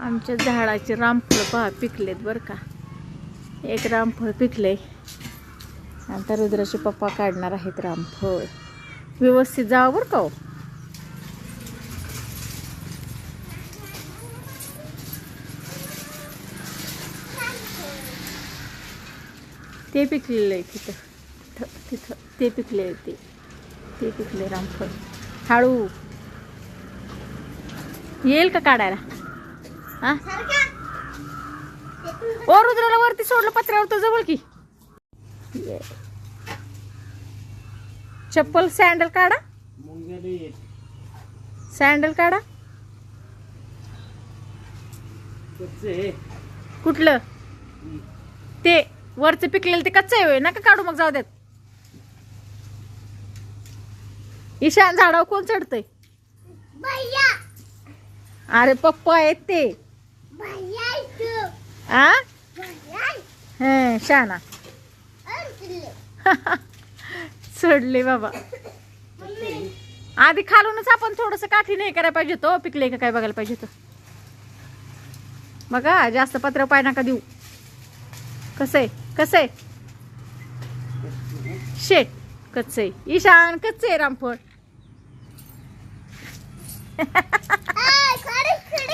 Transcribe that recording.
आमच्या झाडाचे रामफळ पहा पिकलेत बरं का. एक रामफळ पिकले आता रुद्राचे पप्पा काढणार आहेत रामफळ. व्यवस्थित जावं बरं का हो. ते पिकलेलं आहे तिथं. तिथं तिथं. ते पिकले आहे ते. ते पिकले रामफळ. हळू. येईल का काढायला? हा? ओ रुद्राला वरती सोडलं पत्र्यावर तर जवळ की. चप्पल सँडल काढा. सँडल काढा. कुठलं? ते वरचं पिकलेलं ते कच्चं आहे होय. नका काढू मग जाऊ देत. ईशान झाडावर कोण चढतंय? अरे पप्पा आहेत ते. आ? हे शाना. चढले बाबा. आधी खालूनच आपण थोडस काठी नाही करायला पाहिजे तो हो, पिकले का काय बघायला पाहिजे होतं. बघा जास्त पत्र पाय नका देऊ. कसं आहे? कसं आहे? शेट. कच्चं आहे. ईशान कच्च आहे रामफळ.